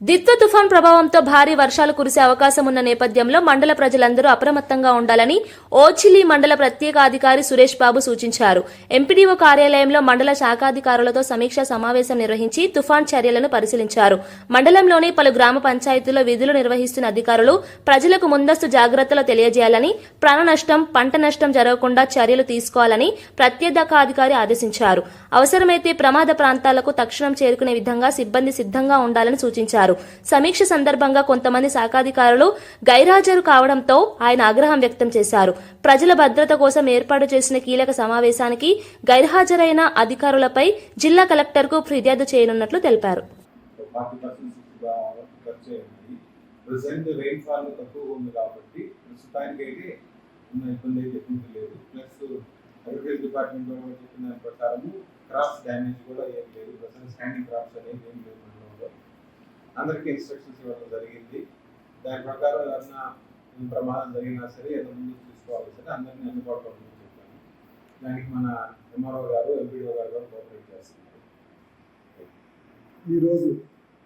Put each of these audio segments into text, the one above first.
దిత్వ తుఫాన్ ప్రభావంతో భారీ వర్షాలు కురిసే అవకాశం ఉన్న నేపథ్యంలో మండల ప్రజలందరూ అప్రమత్తంగా ఉండాలని ఓచిలి మండల ప్రత్యేకాధికారి సురేష్ బాబు సూచించారు. ఎంపీడీఓ కార్యాలయంలో మండల శాఖాధికారులతో సమీక్షా సమావేశం నిర్వహించి తుఫాన్ చర్యలను పరిశీలించారు. మండలంలోని పలు గ్రామ పంచాయతీల్లో విధులు నిర్వహిస్తున్న అధికారులు ప్రజలకు ముందస్తు జాగ్రత్తలు తెలియజేయాలని ప్రాణ నష్టం పంట నష్టం జరగకుండా చర్యలు తీసుకోవాలని ప్రత్యేకాధికారి ఆదేశించారు. అవసరమైతే ప్రమాద ప్రాంతాలకు తక్షణం చేరుకునే విధంగా సిబ్బంది సిద్ధంగా ఉండాలని సూచించారు. సమీక్ష సందర్భంగా కొంతమంది శాఖాధికారులు గైర్హాజరు కావడంతో ఆయన ఆగ్రహం వ్యక్తం చేశారు. ప్రజల భద్రత కోసం ఏర్పాటు చేసిన కీలక సమావేశానికి గైర్హాజరైన అధికారులపై జిల్లా కలెక్టర్కు ఫిర్యాదు చేయనున్నట్లు తెలిపారు. ప్రజెంట్ రెయిన్ ఫాల్ తక్కువ ఉంది కాబట్టి ప్రస్తుతానికి అయితే ఉన్న ఇబ్బంది అయితే ఎటువంటి లేదు. ప్లస్ అగ్రికల్చర్ డిపార్ట్మెంట్ చెప్పిన ప్రకారం క్రాప్స్ డ్యామేజ్ కూడా ఏం లేదు. ప్రజెంట్ స్టాండింగ్ క్రాప్స్ అనేది ఏం లేదు మండలంలో అందరికీ ఇన్స్ట్రక్షన్స్ ఇవ్వడం జరిగింది. దాని ప్రకారం ఏదన్నా ప్రమాదం జరిగినా సరే ఏదో ముందు తీసుకోవాలి సరే అందరినీ అందుబాటులో ఉందని చెప్పాను. దానికి మన ఎంఆర్ఓ గారు ఎంపీడీఓ గారు కూడా కోఆపరేట్ చేస్తున్నారు. ఈరోజు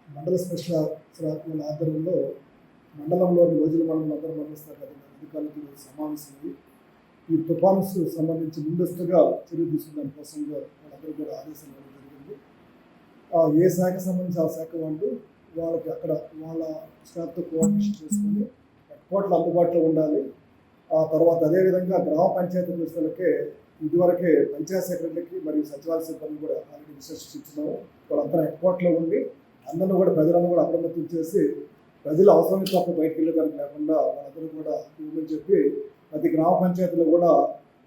మండల స్పెషల్ ఆఫీసర్ ఆధ్వర్యంలో మండలంలోని రోజుల మండలం అందరూ మండల స్థాయి అధికారులతో సమావేశమై ఈ తుఫాన్స్ సంబంధించి ముందస్తుగా చర్య తీసుకున్న కోసం వాళ్ళందరూ కూడా ఆదేశాలు ఇవ్వడం జరిగింది. ఏ శాఖ సంబంధించి ఆ శాఖ వాళ్ళు వాళ్ళకి అక్కడ వాళ్ళ స్టాఫ్తో కోఆర్డినేషన్ చేసుకుని కోట్లు అందుబాటులో ఉండాలి. ఆ తర్వాత అదేవిధంగా గ్రామ పంచాయతీ వ్యవస్థలకే ఇదివరకే పంచాయత్ సెక్రటరీకి మరియు సచివాలయ సిబ్బంది కూడా ఆల్రెడీ విశ్లేషించి ఇచ్చినాము వాళ్ళంతా ఎక్స్పోర్ట్లో ఉండి అందరిని కూడా ప్రజలను కూడా అప్రమత్తం చేసి ప్రజలు అవసరం తప్ప బయటకు వెళ్ళేదానికి లేకుండా వాళ్ళందరూ కూడా ఇవ్వమని చెప్పి ప్రతి గ్రామ పంచాయతీలో కూడా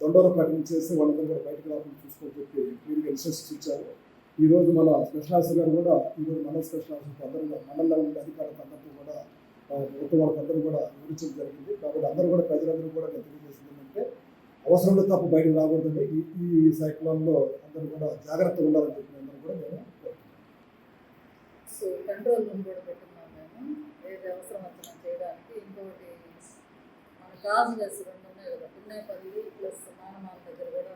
దొండలు ప్రకటించేసి వాళ్ళందరూ కూడా బయటకు రాకుండా చూసుకోని చెప్పి క్లియర్గా ఇన్స్ట్రక్షన్స్ ఇచ్చారు ఈరోజు మన స్పెషల్ ఆఫీసర్ గారు కూడా ఈరోజు మండల స్పెషల్ ఆఫీసర్ అందరూ మండలంలో ఉండే అధికారులకు అందరికీ కూడా ఆ, ప్రభుత్వ వాళ్ళకందరూ కూడా వివరించడం జరిగింది. కాబట్టి అందరూ కూడా ప్రజలందరూ కూడా నేను తెలియజేసింది ఏంటంటే అవసరంలో తప్ప బయటకు రాకూడదండి. ఈ ఈ సైక్లాన్లో అందరూ కూడా జాగ్రత్తగా ఉండాలని చెప్పి అందరూ కూడా నేను కోరుతున్నాను. సో కంట్రోల్ రూమ్ కూడా పెట్టున్నాం మేము. ఏది అవసరం వచ్చినా చేయడానికి ఇంకోటి మన గాజులెస్ రెండు ఉన్నాయి కదా ఉన్నాయి పది ప్లస్ మానమాల దగ్గర కూడా